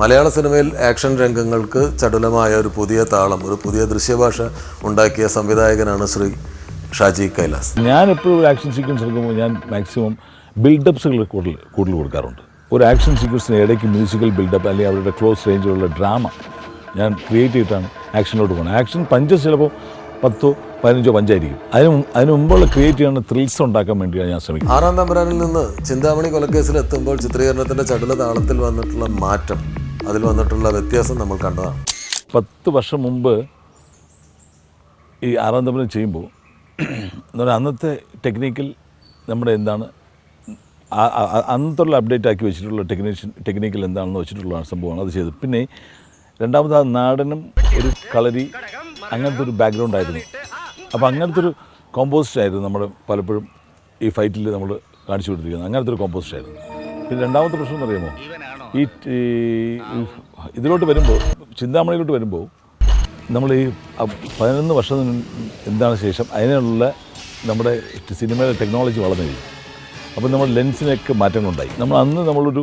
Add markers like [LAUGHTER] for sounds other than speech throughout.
മലയാള സിനിമയിൽ ആക്ഷൻ രംഗങ്ങൾക്ക് ചടുലമായ ഒരു പുതിയ താളം ഒരു പുതിയ ദൃശ്യഭാഷ ഉണ്ടാക്കിയ സംവിധായകനാണ് ശ്രീ ഷാജി കൈലാസ്. ഞാൻ എപ്പോഴും ഒരു ആക്ഷൻ സീക്വൻസ് എടുക്കുമ്പോൾ ഞാൻ മാക്സിമം ബിൽഡപ്സുകൾ കൂടുതൽ കൂടുതൽ കൊടുക്കാറുണ്ട്. ഒരു ആക്ഷൻ സീക്വൻസിന് ഇടയ്ക്ക് മ്യൂസിക്കൽ ബിൽഡപ്പ് അല്ലെങ്കിൽ അവരുടെ ക്ലോസ് റേഞ്ചിലുള്ള ഡ്രാമ ഞാൻ ക്രിയേറ്റ് ചെയ്തിട്ടാണ് ആക്ഷനിലോട്ട് പോകുന്നത്. ആക്ഷൻ പഞ്ച് ചിലപ്പോൾ പത്തോ പതിനഞ്ചോ പഞ്ചായിരിക്കും അതിന് അതിന് മുമ്പുള്ള ക്രിയേറ്റ് ചെയ്യുന്ന ത്രിൽസ് ഉണ്ടാക്കാൻ വേണ്ടിയാണ് ഞാൻ ശ്രമിക്കുന്നത്. ആറാം തമ്പുരാനിൽ നിന്ന് ചിന്താമണി കൊലക്കേസിൽ എത്തുമ്പോൾ ചിത്രീകരണത്തിന്റെ ചടുല താളത്തിൽ വന്നിട്ടുള്ള മാറ്റം അതിൽ വന്നിട്ടുള്ള വ്യത്യാസം നമ്മൾ കണ്ടതാണ്. പത്ത് വർഷം മുമ്പ് ഈ ആറാം തമ്പുരം ചെയ്യുമ്പോൾ എന്ന് പറഞ്ഞാൽ അന്നത്തെ ടെക്നിക്കിൽ നമ്മുടെ എന്താണ് അന്നത്തുള്ള അപ്ഡേറ്റ് ആക്കി വെച്ചിട്ടുള്ള ടെക്നീഷ്യൻ ടെക്നിക്കൽ എന്താണെന്ന് വെച്ചിട്ടുള്ള സംഭവമാണ് അത് ചെയ്തത്. പിന്നെ രണ്ടാമത് ആ നാടനും ഒരു കളരി അങ്ങനത്തെ ഒരു ബാക്ക്ഗ്രൗണ്ട് ആയിരുന്നു. അപ്പോൾ അങ്ങനത്തെ ഒരു കോമ്പോസിറ്റ് ആയിരുന്നു നമ്മൾ പലപ്പോഴും ഈ ഫൈറ്റിൽ നമ്മൾ കാണിച്ചു കൊടുത്തിരിക്കുന്നത്. അങ്ങനത്തെ ഒരു കോമ്പോസിറ്റ് ആയിരുന്നു. പിന്നെ രണ്ടാമത്തെ പ്രശ്നം എന്നറിയാമോ ഈ ഇതിലോട്ട് വരുമ്പോൾ ചിന്താമണിയിലോട്ട് വരുമ്പോൾ നമ്മൾ ഈ പതിനൊന്ന് വർഷം എന്താണ് ശേഷം അതിനുള്ള നമ്മുടെ സിനിമയിലെ ടെക്നോളജി വളർന്നു കഴിഞ്ഞു. അപ്പോൾ നമ്മൾ ലെൻസിനൊക്കെ മാറ്റങ്ങളുണ്ടായി. നമ്മൾ അന്ന് നമ്മളൊരു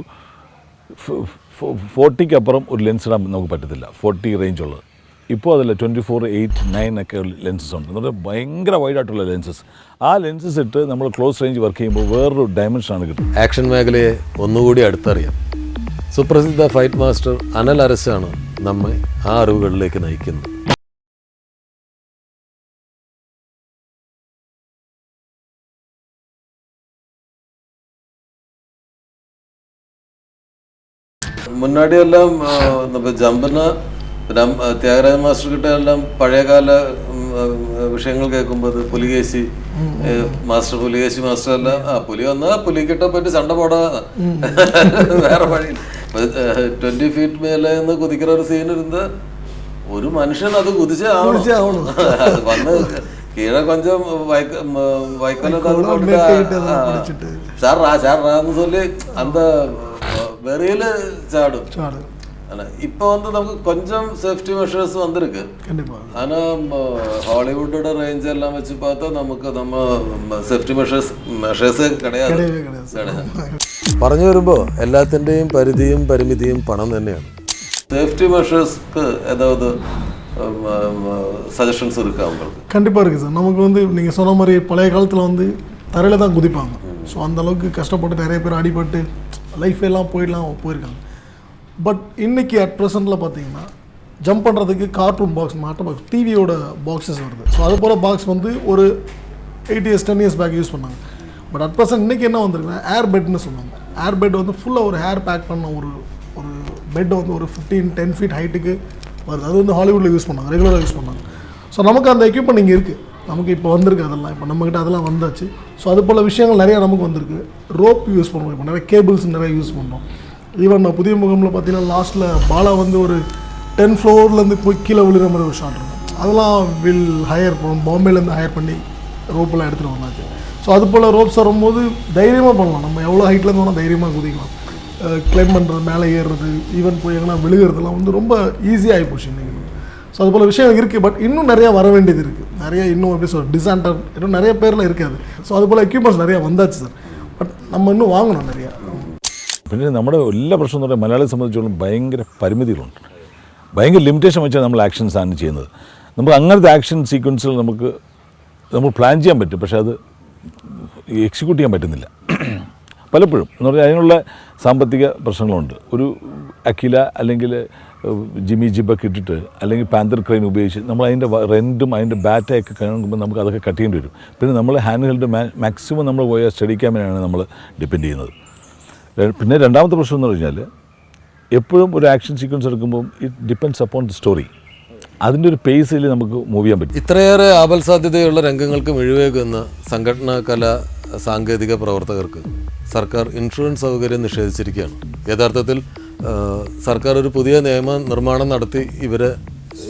ഫോർട്ടിക്കപ്പുറം ഒരു ലെൻസ് ഇടാൻ നമുക്ക് പറ്റത്തില്ല. ഫോർട്ടി റേഞ്ച് ഉള്ളത്. ഇപ്പോൾ അതല്ല ട്വന്റി ഫോർ എയ്റ്റ് നയൻ ഒക്കെ ലെൻസസ് ഉണ്ട്. എന്ന് പറഞ്ഞാൽ ഭയങ്കര വൈഡായിട്ടുള്ള ലെൻസസ് ആ ലെൻസസ് ഇട്ട് നമ്മൾ ക്ലോസ് റേഞ്ച് വർക്ക് ചെയ്യുമ്പോൾ വേറൊരു ഡയമെൻഷനാണ് കിട്ടുന്നത്. ആക്ഷൻ മേഖലയെ ഒന്നുകൂടി അടുത്തറിയാം. സുപ്രസിദ്ധ ഫൈറ്റ് മാസ്റ്റർ അനൽ അരസാണ് നമ്മെ ആ അറിവുകളിലേക്ക് നയിക്കുന്നത്. മുന്നാടിയെല്ലാം ജമ്പന് പിന്നെ ത്യാഗരാജ മാസ്റ്റർ കിട്ട എല്ലാം പഴയകാല വിഷയങ്ങൾ കേൾക്കുമ്പോൾ പുലികേശി മാസ്റ്റർ പുലികേശി മാസ്റ്റർ എല്ലാം ആ പുലി വന്നാൽ പുലിക്കിട്ട പറ്റി ചണ്ട പോടാ. വേറെ വഴി ട്വന്റി ഫീറ്റ് മേലെ നിന്ന് കുതിക്കുന്ന ഒരു സീൻ ഇരുന്ന് ഒരു മനുഷ്യൻ അത് കുതിച്ചേ വന്ന് കീഴ കൊഞ്ചം സാർ സാറാ എന്ന് ചൊല്ലി അന്ത വെറിയിൽ ചാടും. ഇപ്പൊ വന്ന് നമുക്ക് കൊഞ്ചം സേഫ്റ്റി മെഷേഴ്സ് வந்திருக்கு ഹോളിവുഡ് റേഞ്ച് എല്ലാം വെച്ച് പാത്ത നമുക്ക് നമ്മ സേഫ്റ്റി മെഷേഴ്സ് മെഷേഴ്സ് കിടയാ പറഞ്ഞു വരുമ്പോ എല്ലാത്തിന്റെയും പരിധിയും പരിമിതിയും പണം തന്നെയാണ് സേഫ്റ്റി മെഷേഴ്സ്ക്ക് ഏതാവത് சஜஷன்ஸ் இருக்கா உங்களுக்கு கண்டிப்பாக சார் நமக்கு வந்து நீங்க சொன்ன மாதிரி பழைய காலத்துல வந்து தரையில தான் குதிப்பாங்க சோ அந்த அளவுக்கு கஷ்டப்பட்டு நிறைய பேர் அடிபட்டு லைஃப் எல்லாம் போயிடலாம் போயிருக்காங்க பட் இன்னைக்கு அட் ப்ரெசென்ட்டில் பார்த்தீங்கன்னா ஜம்ப் பண்ணுறதுக்கு கார்ட்டூன் பாக்ஸ் மாட்ட பாக்ஸ் டிவியோட பாக்ஸஸ் வருது. ஸோ அது போல் பாக்ஸ் வந்து ஒரு eight years ten years back use பண்ணாங்க. பட் அட் ப்ரெசென்ட் இன்றைக்கி என்ன வந்திருக்குன்னா ஏர் பெட்னு சொல்லுவாங்க. ஏர் பெட் வந்து ஃபுல்லாக ஒரு ஹேர் பேக் பண்ண ஒரு ஒரு பெட் வந்து ஒரு ஃபிஃப்டீன் டென் ஃபீட் ஹைட்டுக்கு வருது. அது வந்து ஹாலிவுட்டில் யூஸ் பண்ணாங்க ரெகுலராக யூஸ் பண்ணாங்க. ஸோ நமக்கு அந்த எக்யூப்மெண்ட் இங்கே இருக்குது நமக்கு இப்போ வந்திருக்கு அதெல்லாம். இப்போ நம்மக்கிட்ட அதெல்லாம் வந்தாச்சு. ஸோ அது போல் விஷயங்கள் நிறையா நமக்கு வந்திருக்கு. ரோப் யூஸ் பண்ணுவோம். இப்போ நிறைய கேபிள்ஸ் நிறைய யூஸ் பண்ணுறோம் ஈவன் நான் புதிய முகமில் பார்த்தீங்கன்னா லாஸ்ட்டில் பாலா வந்து ஒரு டென் ஃப்ளோர்லேருந்து போய் கீழே விழுகிற மாதிரி ஒரு ஷாட் இருக்கும். அதெல்லாம் வில் ஹையர் பாம்பேலேருந்து ஹையர் பண்ணி ரோப்பெல்லாம் எடுத்துகிட்டு வந்தாச்சு. ஸோ அது போல் ரோப்ஸ் வரும்போது தைரியமாக பண்ணலாம். நம்ம எவ்வளோ ஹைட்லேருந்து வேணால் தைரியமாக குதிக்கலாம். கிளைம் பண்ணுறது மேலே ஏறுறது ஈவன் போய் எங்கன்னா விழுகிறதுலாம் வந்து ரொம்ப ஈஸியாக போச்சு இன்றைக்கி ஸோ அது போல் விஷயம் இருக்குது பட் இன்னும் நிறையா வர வேண்டியது இருக்குது நிறைய இன்னும் எப்படி சொல்ற டிசாண்டர் இன்னும் நிறைய பேரில் இருக்காது. ஸோ அது போல் எக்யூப்மெண்ட்ஸ் நிறையா வந்தாச்சு சார் பட் நம்ம இன்னும் வாங்கணும் நிறையா. പിന്നെ നമ്മുടെ എല്ലാ പ്രശ്നം എന്ന് പറഞ്ഞാൽ മലയാളിയെ സംബന്ധിച്ചോളം ഭയങ്കര പരിമിതികളുണ്ട്. ഭയങ്കര ലിമിറ്റേഷൻ വെച്ചാണ് നമ്മൾ ആക്ഷൻസ് ആണ് ചെയ്യുന്നത്. നമുക്ക് അങ്ങനത്തെ ആക്ഷൻ സീക്വൻസുകൾ നമുക്ക് നമ്മൾ പ്ലാൻ ചെയ്യാൻ പറ്റും. പക്ഷേ അത് എക്സിക്യൂട്ട് ചെയ്യാൻ പറ്റുന്നില്ല. പലപ്പോഴും എന്ന് പറഞ്ഞാൽ അതിനുള്ള സാമ്പത്തിക പ്രശ്നങ്ങളുണ്ട്. ഒരു അഖില അല്ലെങ്കിൽ ജിമ്മി ജിബൊക്കെ ഇട്ടിട്ട് അല്ലെങ്കിൽ പാന്തർ ക്രെയിൻ ഉപയോഗിച്ച് നമ്മൾ അതിന്റെ റെന്റും അതിന്റെ ബാറ്റയൊക്കെ കാണുമ്പോൾ നമുക്ക് അതൊക്കെ കട്ട് ചെയ്യേണ്ടി വരും. പിന്നെ നമ്മൾ ഹാൻഡ് ഹെൽഡ് മാക്സിമം നമ്മൾ പോയ സ്റ്റഡി ക്യാമിനാണ് നമ്മൾ ഡിപ്പെൻഡ് ചെയ്യുന്നത്. പിന്നെ രണ്ടാമത്തെ പ്രശ്നം എന്ന് പറഞ്ഞാൽ എപ്പോഴും ഒരു ആക്ഷൻ സീക്വൻസ് എടുക്കുമ്പോൾ it depends upon the story അതിന്റെ ഒരു പേസിൽ നമുക്ക് മൂവ് ചെയ്യാൻ പറ്റും. ഇത്രയേറെ ആപൽ സാധ്യതയുള്ള രംഗങ്ങൾക്ക് മിഴിവേകുന്ന സംഘടനാ കല സാങ്കേതിക പ്രവർത്തകർക്ക് സർക്കാർ ഇൻഷുറൻസ് സൗകര്യം നിഷേധിച്ചിരിക്കുകയാണ്. യഥാർത്ഥത്തിൽ സർക്കാർ ഒരു പുതിയ നിയമ നിർമ്മാണം നടത്തി ഇവരെ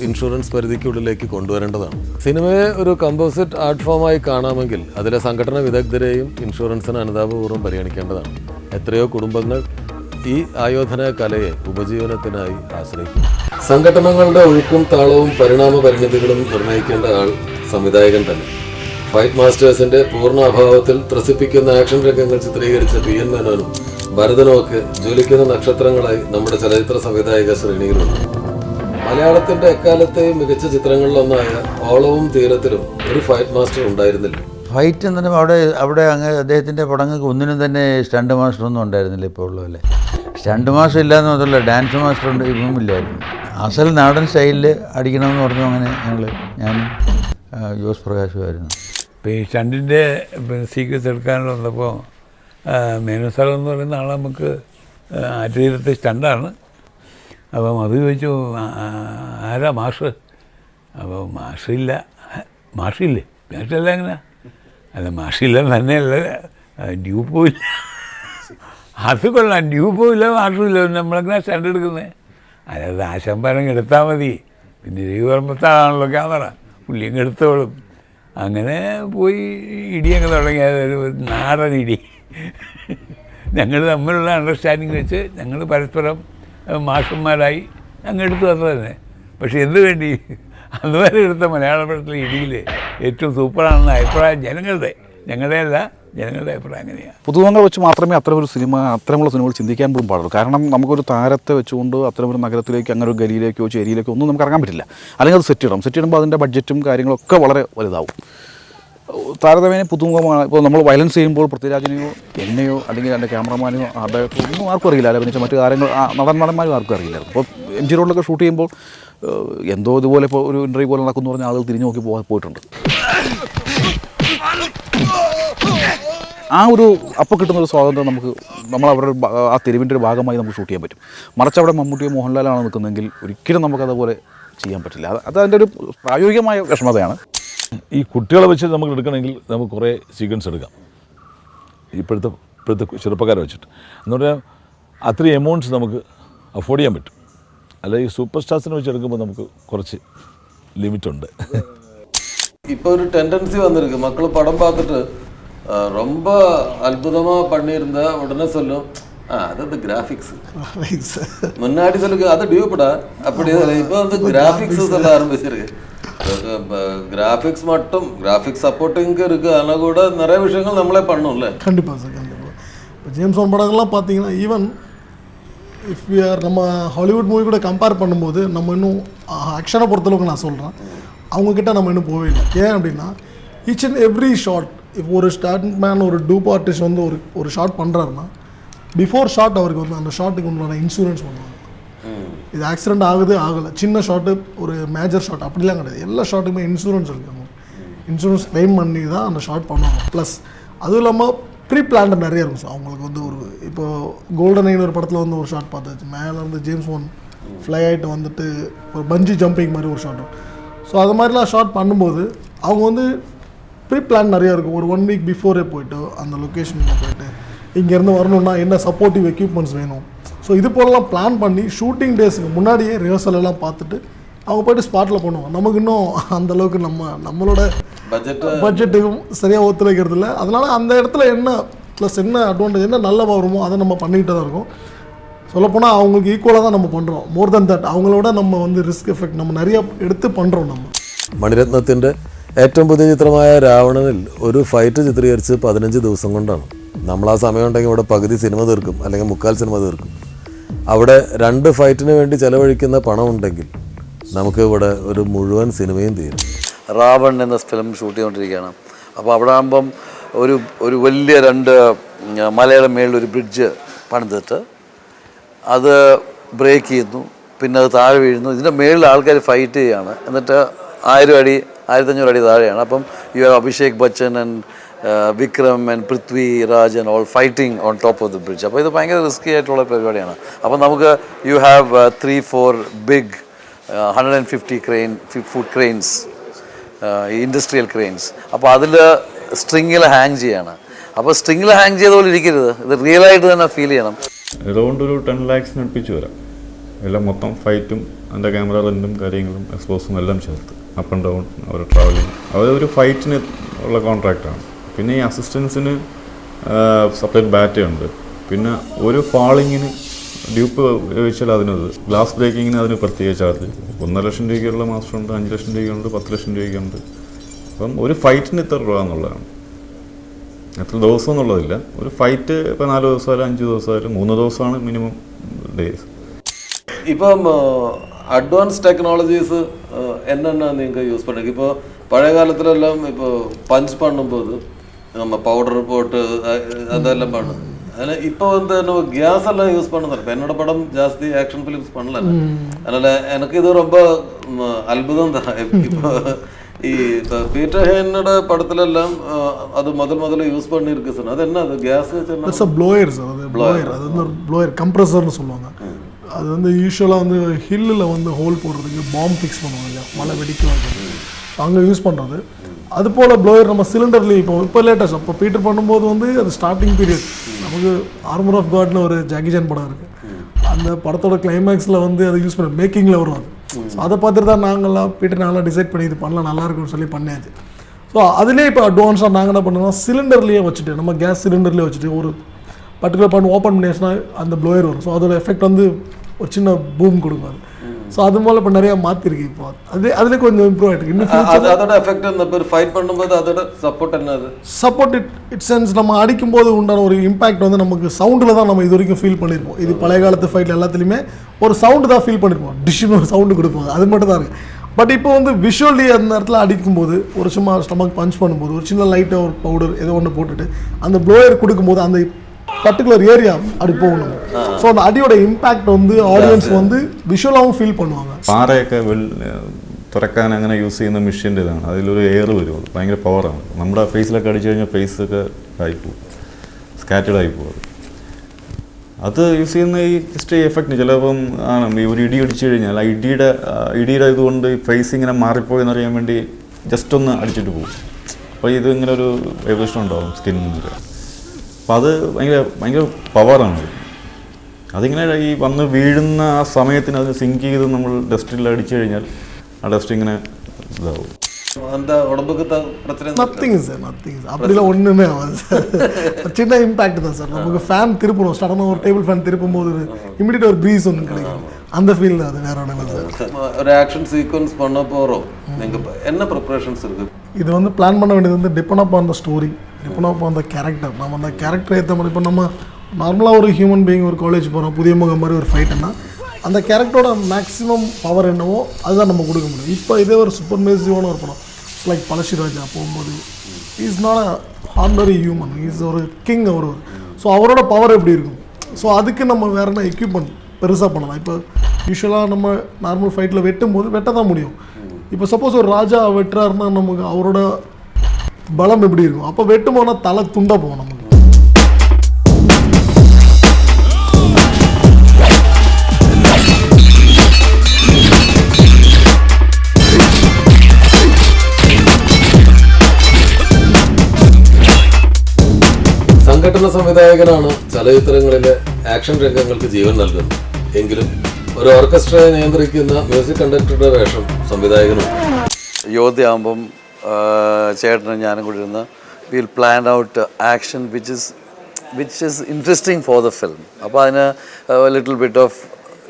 ഇൻഷുറൻസ് പരിധിക്കുള്ളിലേക്ക് കൊണ്ടുവരേണ്ടതാണ്. സിനിമയെ ഒരു കമ്പോസിറ്റ് ആർട്ട് ഫോമായി കാണാമെങ്കിൽ അതിലെ സംഘടന വിദഗ്ധരെയും ഇൻഷുറൻസിന് അനുതാപപൂർവം പരിഗണിക്കേണ്ടതാണ്. എത്രയോ കുടുംബങ്ങൾ ഈ ആയോധന കലയെ ഉപജീവനത്തിനായി ആശ്രയിക്കും സംഘടനകളുടെ ഒഴുക്കും താളവും പരിണാമ പരിണിതികളും നിർണയിക്കേണ്ട ആൾ സംവിധായകൻ തന്നെ. ഫൈറ്റ് മാസ്റ്റേഴ്സിന്റെ പൂർണ അഭാവത്തിൽ ത്രസിപ്പിക്കുന്ന ആക്ഷൻ രംഗങ്ങൾ ചിത്രീകരിച്ച പി എൻ മേനോനും ഭരതനുമൊക്കെ ജ്വലിക്കുന്ന നക്ഷത്രങ്ങളായി നമ്മുടെ ചലച്ചിത്ര സംവിധായക ശ്രേണിയിലുണ്ട്. മലയാളത്തിന്റെ എക്കാലത്തെയും മികച്ച ചിത്രങ്ങളിലൊന്നായ ഓളവും തീരത്തിലും ഒരു ഫൈറ്റ് മാസ്റ്റർ ഉണ്ടായിരുന്നില്ല. ഫൈറ്റ് എന്ന് പറയുമ്പോൾ അവിടെ അവിടെ അങ്ങ് അദ്ദേഹത്തിന്റെ പടങ്ങൾക്ക് ഒന്നിനും തന്നെ സ്റ്റണ്ട് മാസ്റ്റർ ഒന്നും ഉണ്ടായിരുന്നില്ല ഇപ്പോൾ ഉള്ള പോലെ സ്റ്റണ്ട് മാസ്റ്റർ ഇല്ലാന്ന് മാത്രമല്ല ഡാൻസ് മാസ്റ്റർ ഉണ്ട് ഇപ്പം ഇല്ലായിരുന്നു. അസൽ നാടൻ സ്റ്റൈലിൽ അടിക്കണമെന്ന് പറഞ്ഞു അങ്ങനെ ഞങ്ങൾ ഞാൻ ജോസ് പ്രകാശുമായിരുന്നു. ഇപ്പോൾ ഈ സ്റ്റണ്ടിന്റെ പിന്നെ സീക്വൻസ് എടുക്കാനുള്ള വന്നപ്പോൾ മേനസ്ഥലം എന്ന് പറയുന്ന ആൾ നമുക്ക് ആറ്റുതീരത്തെ സ്റ്റണ്ടാണ്. അപ്പം അത് ചോദിച്ചു "ആ, ആരാ മാഷ്? അപ്പോൾ മാഷില്ല മാഷില്ലേ മാഷല്ല എങ്ങനെ അല്ല മാഷില്ല തന്നെയല്ല. ഡ്യൂപ്പും ഇല്ല. അത് കൊള്ളാം ഡ്യൂപ്പും ഇല്ല മാഷും ഇല്ല. നമ്മളെങ്ങനെ സ്റ്റാൻഡ് എടുക്കുന്നത് അതായത് ആശംബരം എടുത്താൽ മതി. പിന്നെ രവിവർമ്മത്താളാണല്ലോ ക്യാമറ പുള്ളിയും എടുത്തോളും. അങ്ങനെ പോയി ഇടിയങ്ങ് തുടങ്ങിയത് ഒരു നാടൻ ഇടി. ഞങ്ങൾ തമ്മിലുള്ള അണ്ടർസ്റ്റാൻഡിങ് വെച്ച് ഞങ്ങൾ പരസ്പരം മാഷന്മാരായി അങ്ങ് എടുത്തു തന്നെ പക്ഷെ എന്ത് വേണ്ടി? അതുവരെ എടുത്ത മലയാള പടത്തിലെ ഇടിയിൽ ഏറ്റവും സൂപ്പറാണെന്ന അഭിപ്രായം ജനങ്ങളുടെ. ഞങ്ങളുടെ അല്ല ജനങ്ങളുടെ അഭിപ്രായം അങ്ങനെയാണ്. പുതുവങ്ങൾ വെച്ച് മാത്രമേ അത്തരമൊരു സിനിമ അത്തരമുള്ള സിനിമകൾ ചിന്തിക്കാൻ പോലും പാടുള്ളൂ. കാരണം നമുക്കൊരു താരത്തെ വെച്ചുകൊണ്ട് അത്തരമൊരു നഗരത്തിലേക്ക് അങ്ങനെ ഒരു ഗലിയിലേക്കോ ചേരിയിലേക്കോ ഒന്നും നമുക്ക് ഇറങ്ങാൻ പറ്റില്ല. അല്ലെങ്കിൽ അത് സെറ്റ് ഇടണം. സെറ്റ് ഇടുമ്പോൾ അതിന്റെ ബഡ്ജറ്റും കാര്യങ്ങളൊക്കെ വളരെ വലുതാവും. താരതമ്യേന പുതുമുഖമാണ് ഇപ്പോൾ നമ്മൾ വയലൻസ് ചെയ്യുമ്പോൾ പൃഥ്വിരാജിനെയോ എന്നെയോ അല്ലെങ്കിൽ എന്റെ ക്യാമറമാനെയോ അദ്ദേഹത്തെ ഒന്നും ആർക്കും അറിയില്ല. അല്ലെങ്കിൽ മറ്റു കാര്യങ്ങൾ നടൻ നടന്മാരും ആർക്കും അറിയില്ലായിരുന്നു. അപ്പോൾ എം ജി റോഡിലൊക്കെ ഷൂട്ട് ചെയ്യുമ്പോൾ എന്തോ ഇതുപോലെ ഇപ്പോൾ ഒരു ഇന്റർവ്യൂ പോലെ നടക്കുന്നു പറഞ്ഞ ആളുകൾ തിരിഞ്ഞു നോക്കി പോകാൻ പോയിട്ടുണ്ട്. ആ ഒരു അപ്പോൾ കിട്ടുന്ന ഒരു സ്വാതന്ത്ര്യം നമുക്ക് നമ്മൾ അവരുടെ ആ തെരുവിന്റെ ഒരു ഭാഗമായി നമുക്ക് ഷൂട്ട് ചെയ്യാൻ പറ്റും. മറിച്ച് അവിടെ മമ്മൂട്ടിയോ മോഹൻലാലാണ് നിൽക്കുന്നതെങ്കിൽ ഒരിക്കലും നമുക്കതുപോലെ ചെയ്യാൻ പറ്റില്ല. അത് അത് അതിന്റെ ഒരു പ്രായോഗികമായ വിഷമതയാണ്. ഈ കുട്ടികളെ വെച്ച് നമുക്ക് എടുക്കണമെങ്കിൽ നമുക്ക് കുറേ സീക്വൻസ് എടുക്കാം. ഇപ്പോഴത്തെ ഇപ്പോഴത്തെ ചെറുപ്പക്കാരെ വെച്ചിട്ട്. എന്ന് പറഞ്ഞാൽ അത്രയും എമൗണ്ട്സ് നമുക്ക് അഫോർഡ് ചെയ്യാൻ പറ്റും. അല്ലെങ്കിൽ സൂപ്പർ സ്റ്റാർസിനെ വെച്ച് എടുക്കുമ്പോൾ നമുക്ക് കുറച്ച് ലിമിറ്റുണ്ട് இப்போ ஒரு டெண்டன்சி வந்திருக்கு மக்கள் படம் பார்த்துட்டு அஹ், ரொம்ப அற்புதமா பண்ணியிருந்தா உடனே சொல்லும் ஆ அது அந்த கிராஃபிக்ஸ் முன்னாடி சொல்லுங்க அது டியூப்டா அப்படி இல்லை. இப்போ வந்து கிராஃபிக்ஸ் சொல்ல ஆரம்பிச்சிருக்கு கிராஃபிக்ஸ் மட்டும் கிராஃபிக்ஸ் சப்போர்ட்டிங் இருக்கு ஆனால் கூட நிறைய விஷயங்கள் நம்மளே பண்ணோம்ல கண்டிப்பாக சார் கண்டிப்பாக இப்போ ஜேம்ஸ் பாண்ட் படங்கள்லாம் பார்த்தீங்கன்னா ஈவன் இஃப் வி ஆர் நம்ம ஹாலிவுட் மூவி கூட கம்பேர் பண்ணும்போது நம்ம இன்னும் ஆக்ஷனை பொறுத்தளவுக்கு நான் சொல்கிறேன் அவங்கக்கிட்ட நம்ம இன்னும் போகவே இல்லை. ஏன் அப்படின்னா ஈச் அண்ட் எவ்ரி ஷாட் இப்போ ஒரு ஸ்டார்ட் மேன் ஒரு டூப் ஆர்டிஸ்ட் வந்து ஒரு ஒரு ஷாட் பண்ணுறாருன்னா பிஃபோர் ஷாட் அவருக்கு வந்து அந்த ஷாட்டுக்கு உண்டான இன்சூரன்ஸ் பண்ணுவாங்க. இது ஆக்சிடென்ட் ஆகுது ஆகலை. சின்ன ஷாட்டு ஒரு மேஜர் ஷாட் அப்படிலாம் கிடையாது. எல்லா ஷாட்டுக்குமே இன்சூரன்ஸ் இருக்கு. இன்சூரன்ஸ் கிளைம் பண்ணி தான் அந்த ஷாட் பண்ணுவாங்க. ப்ளஸ் அதுவும் இல்லாமல் ப்ரீ பிளான்டு நிறைய இருக்கும் சார் அவங்களுக்கு வந்து ஒரு இப்போ கோல்டன் ஐன் ஒரு படத்தில் வந்து ஒரு ஷாட் பார்த்தாச்சு. மேலே இருந்து ஜேம்ஸ் ஒன் ஃப்ளை ஆகிட்டு வந்துட்டு ஒரு பஞ்சு ஜம்பிங் மாதிரி ஒரு ஷாட் ஸோ அது மாதிரிலாம் ஷாட் பண்ணும்போது அவங்க வந்து ப்ரீ பிளான் நிறையா இருக்கும். ஒரு ஒன் வீக் பிஃபோரே போயிட்டு அந்த லொக்கேஷனில் போயிட்டு இங்கேருந்து வரணும்னா என்ன சப்போர்ட்டிவ் எக்யூப்மெண்ட்ஸ் வேணும்? ஸோ இது போலலாம் பிளான் பண்ணி ஷூட்டிங் டேஸ்க்கு முன்னாடியே ரிஹர்சல் எல்லாம் பார்த்துட்டு அவங்க போயிட்டு ஸ்பாட்டில் பண்ணுவாங்க நமக்கு இன்னும் அந்த அளவுக்கு நம்ம நம்மளோட பட்ஜெட் பட்ஜெட்டுக்கும் சரியாக ஒத்துழைக்கிறது இல்லை அதனால அந்த இடத்துல என்ன ப்ளஸ் என்ன அட்வான்டேஜ் என்ன நல்ல வருமோ அதை நம்ம பண்ணிக்கிட்டு தான் இருக்கோம் சொல்லப்போனால் அவங்களுக்கு ஈக்குவலாக தான் நம்ம பண்ணுறோம் மோர் தென் தட் அவங்களோட நம்ம வந்து ரிஸ்க் எஃபெக்ட் நம்ம நிறைய எடுத்து பண்ணுறோம் நம்ம മണിരത്നത്തിൻ്റെ ഏറ്റവും പുതിയ ചിത്രമായ രാവണനിൽ ഒരു ഫൈറ്റ് ചിത്രീകരിച്ച് പതിനഞ്ച് ദിവസം കൊണ്ടാണ് നമ്മൾ ആ സമയം ഉണ്ടെങ്കിൽ ഇവിടെ പകുതി സിനിമ തീർക്കും അല്ലെങ്കിൽ മുക്കാൽ സിനിമ തീർക്കും അവിടെ രണ്ട് ഫൈറ്റിന് വേണ്ടി ചെലവഴിക്കുന്ന പണം ഉണ്ടെങ്കിൽ നമുക്ക് ഇവിടെ ഒരു മുഴുവൻ സിനിമയും തീരും. റാവൺ എന്ന ഫിലിം ഷൂട്ട് ചെയ്തുകൊണ്ടിരിക്കുകയാണ്. അപ്പോൾ അവിടെ ആകുമ്പം ഒരു ഒരു വലിയ രണ്ട് മലയുടെ മേളിൽ ഒരു ബ്രിഡ്ജ് പണിതിട്ട് അത് ബ്രേക്ക് ചെയ്യുന്നു. പിന്നെ അത് താഴെ വീഴുന്നു. ഇതിന്റെ മേളിൽ ആൾക്കാർ ഫൈറ്റ് ചെയ്യുകയാണ് എന്നിട്ട് ആയിരം അടി ആയിരത്തഞ്ഞൂറ് അടി താഴെയാണ്. അപ്പം you have Abhishek Bachchan and Vikram and Prithviraj and all fighting on top of the bridge അപ്പോൾ ഇത് ഭയങ്കര റിസ്കി ആയിട്ടുള്ള പരിപാടിയാണ്. അപ്പം നമുക്ക് you have three four big hundred and fifty crane foot cranes industrial cranes അപ്പോൾ അതിൽ സ്ട്രിങ്ങിൽ ഹാങ് ചെയ്യാണ്. അപ്പോൾ സ്ട്രിങ്ങിൽ ഹാങ് ചെയ്ത പോലെ ഇരിക്കരുത്. ഇത് റിയൽ ആയിട്ട് തന്നെ ഫീൽ ചെയ്യണം. ഇതുകൊണ്ട് ഒരു ടെൻ ലാക്സിന് അടുപ്പിച്ച് വരാം. എല്ലാം മൊത്തം ഫൈറ്റും അതിന്റെ ക്യാമറ റെന്റും കാര്യങ്ങളും എക്സ്പോസും എല്ലാം ചേർത്ത് അപ്പ് ആൻഡ് ഡൗൺ അവർ ട്രാവലിങ് അവർ ഒരു ഫൈറ്റിന് ഉള്ള കോൺട്രാക്റ്റാണ് പിന്നെ ഈ അസിസ്റ്റൻസിന് സെപ്പറേറ്റ് ബാറ്റ ഉണ്ട്. പിന്നെ ഒരു ഫാളിങ്ങിന് ഡ്യൂപ്പ് ഉപയോഗിച്ചാൽ അതിന് ഗ്ലാസ് ബ്രേക്കിങ്ങിന് അതിന് പ്രത്യേക ചാർജ്. ഒന്നര ലക്ഷം രൂപയ്ക്കുള്ള മാസ്റ്ററുണ്ട് അഞ്ച് ലക്ഷം രൂപയ്ക്കുണ്ട് പത്ത് ലക്ഷം രൂപയ്ക്കുണ്ട്. അപ്പം ഒരു ഫൈറ്റിന് ഇത്ര രൂപ എന്നുള്ളതാണ്. എത്ര ദിവസം എന്നുള്ളതില്ല. ഒരു ഫൈറ്റ് ഇപ്പം നാല് ദിവസമായാലും അഞ്ച് ദിവസമായാലും മൂന്ന് ദിവസമാണ് മിനിമം ഡേയ്സ്. ഇപ്പം അഡ്വാൻസ് ടെക്നോളജീസ് എന്നാ നിങ്ങൾക്ക് യൂസ് പറ്റുക? ഇപ്പോൾ പഴയ കാലത്തിലെല്ലാം ഇപ്പോൾ പഞ്ച് പണ്ണുമ്പോൾ നമ്മൾ പൗഡർ പോട്ട് അതെല്ലാം പണ്ണും அதனால இப்போ வந்து நம்ம கேஸ் எல்லாம் யூஸ் பண்ணுறது இப்போ என்னோட படம் ஜாஸ்தி ஆக்ஷன் ஃபிலிம்ஸ் பண்ணல அதனால எனக்கு இது ரொம்ப அற்புதம் தான். [LAUGHS] இப்போ இப்போ பீட்டர் ஹேனோட படத்துலெல்லாம் அது முதல் முதல்ல யூஸ் பண்ணிருக்கு சார். அது என்ன அது கேஸ் அ ப்ளோயர் சார் அது ப்ளோயர் அது வந்து ப்ளோயர் கம்ப்ரஸர்னு சொல்லுவாங்க. அது வந்து யூஸ்வலாக வந்து ஹில்லில் வந்து ஹோல் போடுறதுக்கு பாம் ஃபிக்ஸ் பண்ணுவாங்க. மழை வெடிக்கும் அங்கே யூஸ் பண்ணுறது அது போல் ப்ளோயர் நம்ம சிலிண்டர்லேயும் இப்போ இப்போ லேட்டஸ்ட் இப்போ பீட்டர் பண்ணும்போது வந்து அது ஸ்டார்டிங் பீரியட் நமக்கு ஆர்மர் ஆஃப் காட்னு ஒரு ஜாகிஜான் படம் இருக்குது அந்த படத்தோட கிளைமேக்ஸில் வந்து அதை யூஸ் பண்ண மேக்கிங்கில் வரும் அது ஸோ அதை பார்த்துட்டு தான் நாங்கள்லாம் பீட்டர் நாங்களாம் டிசைட் பண்ணி இது பண்ணலாம் நல்லா இருக்கும்னு சொல்லி பண்ணியாச்சு ஸோ அதுலேயே இப்போ அட்வான்ஸாக நாங்கள் என்ன பண்ணுவோம் சிலிண்டர்லேயே வச்சுட்டு நம்ம கேஸ் சிலிண்டர்லேயே வச்சுட்டு ஒரு பர்டிகுலர் பண்ணி ஓப்பன் பண்ணியாச்சுன்னா அந்த ப்ளோயர் வரும். ஸோ அதோட எஃபெக்ட் வந்து ஒரு சின்ன பூம் கொடுக்கும் அது ஸோ அது போல் இப்போ நிறையா மாற்றிருக்கு இப்போ. அது அதில் கொஞ்சம் இம்ப்ரூவ் ஆகிட்டு இன்னும் அது அதோட எஃபெக்ட் இந்த பேர் ஃபைட் பண்ணும்போது அதோட சப்போர்ட் என்னது சப்போர்ட் இட் இட் சென்ஸ் நம்ம அடிக்கும்போது உண்டான ஒரு இம்பாக்ட் வந்து நமக்கு சவுண்டில் தான் நம்ம இது வரைக்கும் ஃபீல் பண்ணியிருப்போம் இது பழைய காலத்து ஃபைட்டில் எல்லாத்துலேயுமே ஒரு சவுண்டு தான் ஃபீல் பண்ணியிருப்போம் டிஷ்னு சவுண்டு கொடுப்பாங்க அது மட்டும் தான் இருக்குது பட் இப்போ வந்து விஷுவலி அந்த இடத்துல அடிக்கும்போது ஒரு சும்மா ஸ்டமக் பஞ்ச் பண்ணும்போது ஒரு சின்ன லைட்டாக ஒரு பவுடர் ஏதோ ஒன்று போட்டுட்டு அந்த ப்ளோயர் கொடுக்கும்போது அந்த பர்டிகுலர் ஏரியா அப்படி போகணும் ஸோ அந்த அடியோட இம்பாக்ட் வந்து ஆடியன்ஸ் வந்து விஷுவலாகவும் ஃபீல் பண்ணுவாங்க പാറയൊക്കെ വെൾ തുറക്കാൻ അങ്ങനെ യൂസ് ചെയ്യുന്ന മെഷീൻ്റെ ഇതാണ് അതിലൊരു എയർ വരും അത് ഭയങ്കര പവറാണ് നമ്മുടെ ഫേസിലൊക്കെ അടിച്ചു കഴിഞ്ഞാൽ ഫേസൊക്കെ ആയിപ്പോവും സ്കാറ്റേഡ് ആയിപ്പോവും അത് യൂസ് ചെയ്യുന്ന ഈ ജസ്റ്റ് എഫക്റ്റ് ചിലപ്പം ആണ് ഈ ഒരു ഇടി അടിച്ചു കഴിഞ്ഞാൽ ആ ഇടിയുടെ ആ, ഇടിയുടെ ഇതുകൊണ്ട് ഫേസ് ഇങ്ങനെ മാറിപ്പോയി എന്നറിയാൻ വേണ്ടി ജസ്റ്റ് ഒന്ന് അടിച്ചിട്ട് പോകും അപ്പോൾ ഇത് ഇങ്ങനെ ഒരു വൈബ്രേഷൻ ഉണ്ടാവും സ്കിന്നിൽ അപ്പോൾ അത് ഭയങ്കര ഭയങ്കര പവറാണ് അതിങ്ങനെ ഈ വന്ന് വീഴുന്ന ആ സമയത്തിന് അത് സിങ്ക് ചെയ്ത് നമ്മൾ ഡസ്റ്റിൽ അടിച്ചു കഴിഞ്ഞാൽ ആ ഡസ്റ്റ് ഇങ്ങനെ ഇതാവും அந்த உடம்புக்கு த- பிரச்சனை எதுவும் நத்திங் சார் நத்திங் சார் அப்படிலாம் ஒன்றுமே ஆகாது சார் ஒரு சின்ன இம்பாக்ட் தான் சார் நமக்கு ஃபேன் திருப்பணும் சடனாக ஒரு டேபிள் ஃபேன் திருப்பும் போது இமிடியேட் ஒரு ப்ரீஸ் ஒன்று கிடைக்கும் அந்த ஃபீல் தான் அது வேற ஒன்றும் இல்லை சார் இல்ல. ஒரு ஆக்ஷன் சீக்வன்ஸ் பண்ண போறோம் நீங்க இப்ப என்ன ப்ரிப்பரேஷன்ஸ் இருக்கு இது வந்து பிளான் பண்ண வேண்டியது வந்து டிபெண்ட் அப் அந்த ஸ்டோரி எப்படின்னா அப் அந்த கேரக்டர் நம்ம அந்த கேரக்டர் ஏற்ற மாதிரி இப்போ நம்ம நார்மலாக ஒரு ஹியூமன் பீயிங் ஒரு காலேஜ் போகிறோம் புதிய முகம் மாதிரி ஒரு ஃபைட்டுன்னா அந்த கேரக்டரோட மேக்ஸிமம் பவர் என்னவோ அதுதான் நம்ம கொடுக்க முடியும். இப்போ இதே ஒரு சூப்பர் மேசிவான ஒரு படம் லைக் பழசிராஜா போகும்போது is not a ordinary human is ஒரு கிங் அவர் ஸோ அவரோட பவர் எப்படி இருக்கும்? ஸோ அதுக்கு நம்ம வேற என்ன எக்யூப்மெண்ட் பெருசாக பண்ணலாம்? இப்போ யூஸ்வலாக நம்ம நார்மல் ஃபைட்டில் வெட்டும் போது வெட்ட தான் முடியும். இப்போ சப்போஸ் ஒரு ராஜா வெட்டுறாருன்னா நமக்கு அவரோட பலம் எப்படி இருக்கும் அப்போ வெட்டும் போனால் தலை துண்டா போகும் நமக்கு സംഘടന സംവിധായകനാണ് ചലച്ചിത്രങ്ങളിലെ ആക്ഷൻ രംഗങ്ങൾക്ക് ജീവൻ നൽകുന്നത് എങ്കിലും ഒരു ഓർക്കസ്ട്രയെ നിയന്ത്രിക്കുന്ന മ്യൂസിക് കണ്ടക്ടറുടെ വേഷം സംവിധായകനുണ്ട് യോധ്യയാകുമ്പം ചേട്ടനും ഞാനും കൂടി ഇരുന്ന് will plan out action which is which is interesting for the film അപ്പോൾ അതിന് ലിറ്റിൽ ബിറ്റ് ഓഫ്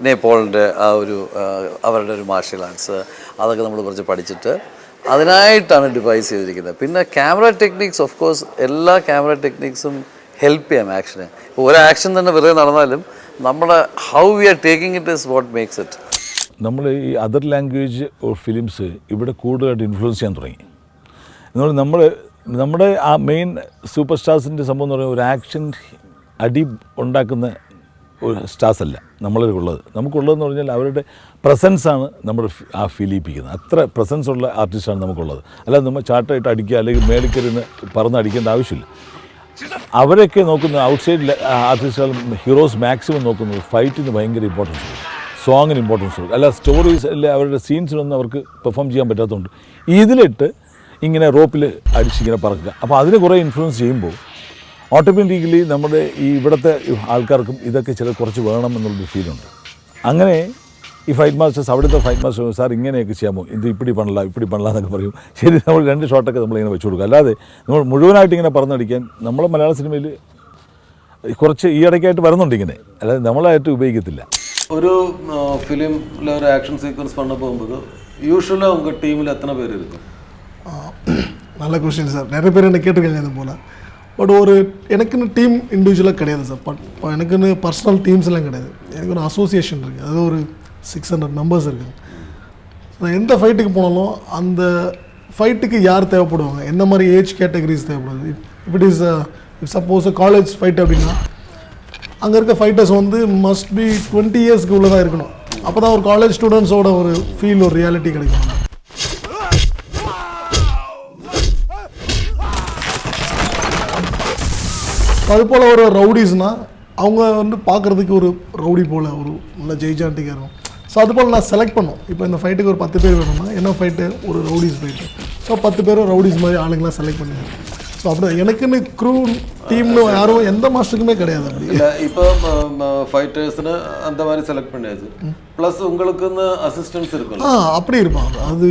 നേപ്പോളിന്റെ ആ ഒരു അവരുടെ ഒരു മാർഷ്യൽ ആർട്സ് അതൊക്കെ നമ്മൾ കുറച്ച് പഠിച്ചിട്ട് അതിനായിട്ടാണ് ഡിവൈസ് ചെയ്തിരിക്കുന്നത്. പിന്നെ ക്യാമറ ടെക്നിക്സ് ഓഫ് കോഴ്സ് എല്ലാ ക്യാമറ ടെക്നിക്സും ഹെൽപ്പ് ചെയ്യാം ആക്ഷന് ഒരു ആക്ഷൻ തന്നെ വെറുതെ നടന്നാലും നമ്മുടെ how we are taking it is what makes it നമ്മൾ ഈ അതർ ലാംഗ്വേജ് ഫിലിംസ് ഇവിടെ കൂടുതലായിട്ട് ഇൻഫ്ലുവൻസ് ചെയ്യാൻ തുടങ്ങി. എന്നുകൊണ്ട് നമ്മൾ നമ്മുടെ ആ മെയിൻ സൂപ്പർ സ്റ്റാർസിന്റെ സംഭവം എന്ന് പറയുന്നത് ഒരു ആക്ഷൻ അടി ഉണ്ടാക്കുന്ന ഒരു സ്റ്റാർസ് അല്ല. നമ്മളിലുള്ളത് നമുക്കുള്ളതെന്ന് പറഞ്ഞാൽ അവരുടെ പ്രസൻസാണ് നമ്മൾ ആ ഫീൽ ചെയ്യിപ്പിക്കുന്നത് അത്ര പ്രസൻസ് ഉള്ള ആർട്ടിസ്റ്റാണ് നമുക്കുള്ളത്. അല്ലാതെ നമ്മൾ ചാട്ടായിട്ട് അടിക്കുക അല്ലെങ്കിൽ മേളിക്കരുന്ന് പറന്ന് അടിക്കേണ്ട ആവശ്യമില്ല. അവരൊക്കെ നോക്കുന്ന ഔട്ട്സൈഡ് ആർട്ടിസ്റ്റുകൾ ഹീറോസ് മാക്സിമം നോക്കുന്നത് ഫൈറ്റിന് ഭയങ്കര ഇമ്പോർട്ടൻസ് കൊടുക്കും സോങ്ങിന് ഇമ്പോർട്ടൻസ് കൊടുക്കും അല്ല സ്റ്റോറീസ് അല്ലെ അവരുടെ സീൻസിനൊന്നും അവർക്ക് പെർഫോം ചെയ്യാൻ പറ്റാത്തതുകൊണ്ട്. ഇതിലിട്ട് ഇങ്ങനെ റോപ്പിൽ അടിച്ചിങ്ങനെ പറക്കുക അപ്പോൾ അതിന് കുറേ ഇൻഫ്ലുവൻസ് ചെയ്യുമ്പോൾ ഓട്ടോമാറ്റിക്കലി നമ്മുടെ ഈ ഇവിടുത്തെ ആൾക്കാർക്കും ഇതൊക്കെ ചില കുറച്ച് വേണം എന്നുള്ളൊരു ഫീലുണ്ട് അങ്ങനെ ഈ ഫൈറ്റ് മാസ്റ്റേഴ്സ് അവിടുത്തെ ഫൈറ്റ് മാസ്റ്റേഴ്സ് സാർ ഇങ്ങനെയൊക്കെ ചെയ്യാമോ ഇത് ഇപ്പിടി പണില്ല ഇപ്പിടി പണില്ല എന്നൊക്കെ പറയും ശരി നമ്മൾ രണ്ട് ഷോട്ടൊക്കെ നമ്മളിങ്ങനെ വെച്ച് കൊടുക്കും അല്ലാതെ നമ്മൾ മുഴുവനായിട്ട് ഇങ്ങനെ പറന്നടിക്കാൻ നമ്മളെ മലയാള സിനിമയിൽ കുറച്ച് ഈ ഇടയ്ക്കായിട്ട് വരുന്നുണ്ട് ഇങ്ങനെ അല്ലാതെ നമ്മളായിട്ട് ഉപയോഗിക്കത്തില്ല ஒரு ஃபிலிமில் ஒரு ஆக்ஷன் சீக்வன்ஸ் பண்ண போகும்போது யூஸ்வலாக உங்கள் டீமில் எத்தனை பேர் இருக்கும் நல்ல கொஸ்டின் சார் நிறைய பேர் என்ன கேட்டிருக்காங்க இது போல். பட் ஒரு எனக்குன்னு டீம் இண்டிவிஜுவலாக கிடையாது சார் பட் இப்போ எனக்குன்னு பர்சனல் டீம்ஸ்லாம் கிடையாது. எனக்கு ஒரு அசோசியேஷன் இருக்குது அது ஒரு சிக்ஸ் ஹண்ட்ரட் மெம்பர்ஸ் இருக்குது நான் எந்த ஃபைட்டுக்கு போனாலும் அந்த ஃபைட்டுக்கு யார் தேவைப்படுவாங்க? எந்த மாதிரி ஏஜ் கேட்டகரிஸ் தேவைப்படுது? If it is if suppose college fight அப்படின்னா அங்கே இருக்க ஃபைட்டர்ஸ் வந்து மஸ்ட் பி டுவெண்ட்டி இயர்ஸ்க்கு உள்ளதாக தான் இருக்கணும். அப்போ தான் ஒரு காலேஜ் ஸ்டூடெண்ட்ஸோட ஒரு ஃபீல் ஒரு ரியாலிட்டி கிடைக்கும். அது போல் ஒரு ரவுடிஸ்னால் அவங்க வந்து பார்க்குறதுக்கு ஒரு ரவுடி போல் ஒரு நல்ல ஜெய்ஜாண்டிக்காக இருக்கும். ஸோ அது போல் நான் செலக்ட் பண்ணோம். இப்போ இந்த ஃபைட்டுக்கு ஒரு பத்து பேர் வேணும்னா என்ன ஃபைட்டு ஒரு ரவுடிஸ் ஃபைட்டு ஸோ பத்து பேரும் ரவுடிஸ் மாதிரி ஆளுங்களாம் செலக்ட் பண்ணிடுவேன் ஸோ அப்படி எனக்குன்னு க்ரூ டீம்னு யாரும் எந்த மாஸ்டருக்குமே கிடையாது அப்படி. இல்லை இப்போ ஃபைட்டர்ஸ்னு அந்த மாதிரி செலக்ட் பண்ணியாச்சு. ப்ளஸ் உங்களுக்குன்னு அசிஸ்டன்ஸ் இருக்குல்ல ஆ அப்படி இருப்பான். அது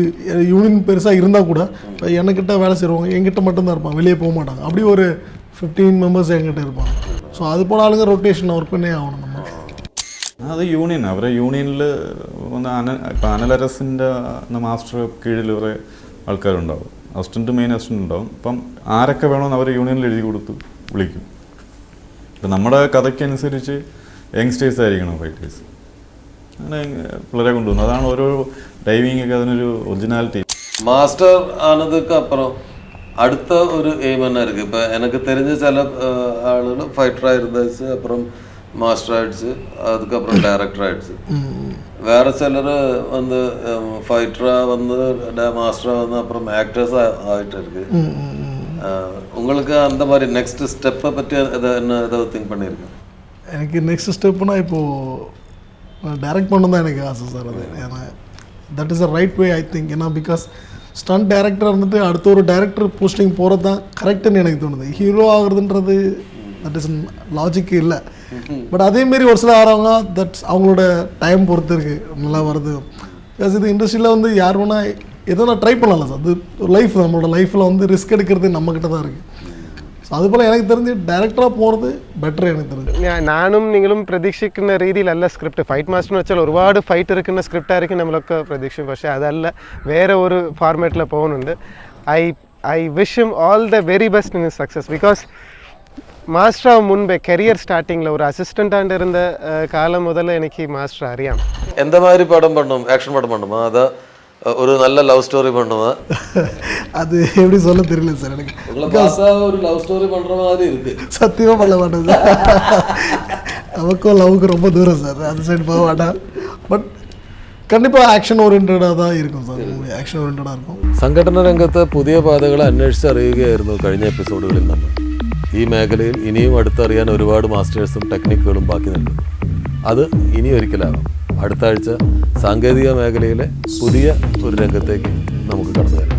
யூனியன் பெருசாக இருந்தால் கூட இப்போ என்கிட்ட வேலை செய்கிறவங்க என்கிட்ட மட்டும்தான் இருப்பான். வெளியே போக மாட்டாங்க. அப்படி ஒரு ஃபிஃப்டீன் மெம்பர்ஸ் என்கிட்ட இருப்பாங்க ஸோ அது போல ஆளுங்க ரொட்டேஷன் ஒர்க் பண்ணே ஆகணும் நம்ம അത് യൂണിയൻ അവരെ യൂണിയനിൽ വന്ന് അന ഇപ്പം അനലറസിൻ്റെ മാസ്റ്റർ കീഴിൽ കുറേ ആൾക്കാരുണ്ടാവും അസിസ്റ്റൻറ്റ് മെയിൻ അസിസ്റ്റൻ്റ് ഉണ്ടാവും അപ്പം ആരൊക്കെ വേണമെന്ന് അവർ യൂണിയനിൽ എഴുതി കൊടുത്ത് വിളിക്കും ഇപ്പം നമ്മുടെ കഥയ്ക്കനുസരിച്ച് യങ്സ്റ്റേഴ്സ് ആയിരിക്കണം ഫൈറ്റേഴ്സ് അങ്ങനെ പിള്ളേരെ കൊണ്ടുവന്നു അതാണ് ഓരോ ഡൈവിംഗ് ഒക്കെ അതിനൊരു ഒറിജിനാലിറ്റി மாஸ்டர் ஆனதுக்கு அப்புறம் அடுத்த ஒரு எய்ம் என்ன இருக்கு இப்போ எனக்கு தெரிஞ்ச சில ஆளுகள் ஃபைட்டராக இருந்தாச்சு அப்புறம் மாஸ்டர் ஆயிடுச்சு அதுக்கப்புறம் டைரக்டர் ஆயிடுச்சு வேற சிலர் வந்து ஃபைட்டராக வந்து மாஸ்டராக வந்து அப்புறம் ஆக்டர்ஸ் ஆகிட்டு இருக்கு உங்களுக்கு அந்த மாதிரி நெக்ஸ்ட் ஸ்டெப்பை பற்றி என்ன ஏதாவது திங்க் பண்ணியிருக்கேன் எனக்கு நெக்ஸ்ட் ஸ்டெப்னா இப்போது டைரக்ட் பண்ண தான் எனக்கு ஆசை சார் அது ஏன்னா that is a right way I think ஏன்னா பிகாஸ் ஸ்டண்ட் டைரக்டர் இருந்துட்டு அடுத்த ஒரு டைரக்டர் போஸ்டிங் போகிறது தான் கரெக்டுன்னு எனக்கு தோணுது. ஹீரோ ஆகுறதுன்றது தட் இஸ் லாஜிக் இல்லை. பட் அதேமாரி ஒரு சில ஆறவங்க தட்ஸ் அவங்களோட டைம் பொறுத்து இருக்குது நல்லா வருது. பிகாஸ் இது இண்டஸ்ட்ரியில் வந்து யார் வேணால் எதோ நான் ட்ரை பண்ணலாம் சார் அது ஒரு லைஃப் நம்மளோட லைஃப்பில் வந்து ரிஸ்க் எடுக்கிறது நம்மக்கிட்ட தான் இருக்குது അതുപോലെ എനിക്ക് தெரிஞ்சு ഡയറക്ടറാ പോണത് ബെറ്റർ എനിക്ക് தெரிஞ்சு ഞാനും നിങ്ങളും പ്രതീക്ഷിക്കുന്ന രീതിയിലല്ല സ്ക്രിപ്റ്റ് ഫൈറ്റ് മാസ്റ്റർ എന്ന് വെച്ചാൽ ഒരുപാട് ഫൈറ്റ് എടുക്കുന്ന സ്ക്രിപ്റ്റ് ആയിരിക്കും നമ്മളൊക്കെ പ്രതീക്ഷിക്കും. പക്ഷെ അതല്ല വേറെ ഒരു ഫോർമാറ്റിൽ പോകുന്നുണ്ട്. I I wish him all the very best in success because master ആവും മുൻപേ കരിയർ സ്റ്റാർട്ടിങ്ങിൽ ഒരു അസിസ്റ്റന്റ് അസിസ്റ്റന്റാണ്ട് ഇരുന്ന കാലം മുതൽ എനിക്ക് മാസ്റ്റർ അറിയാം. എന്താ മാതിരി പടം പണ്ടും ആക്ഷൻ പടം പണ്ടും അതാ ஒரு நல்ல லவ் ஸ்டோரி பண்ணுமா அது எப்படி சொல்ல தெரியல சார் எனக்கு உங்களை பார்த்தா ஒரு லவ் ஸ்டோரி பண்ற மாதிரி இருக்கு சத்தியமாக பண்ண மாட்டேன் சார் நமக்கும் லவ்வுக்கு ரொம்ப தூரம் சார் அந்த சைடு போக மாட்டேன் பட் கண்டிப்பாக ஆக்ஷன் ஓரியன்டாக தான் இருக்கும் சார் ஆக்ஷன் ஓரியன்டாக இருக்கும் സംഘടന രംഗത്ത് പുതിയ പാതകളെ അന്വേഷിച്ചറിയുകയായിരുന്നു കഴിഞ്ഞ എപ്പിസോഡുകളിൽ നമ്മൾ ഈ മേഖലയിൽ ഇനിയും അടുത്തറിയാൻ ഒരുപാട് മാസ്റ്റേഴ്സും ടെക്നിക്കുകളും ബാക്കി നിൽക്കുന്നു അത് ഇനി ഒരിക്കലാവാം അടുത്ത ആഴ്ച സാങ്കേതിക മേഖലയിലെ പുതിയ ഒരു രംഗത്തേക്ക് നമുക്ക് കടന്നു വരാം.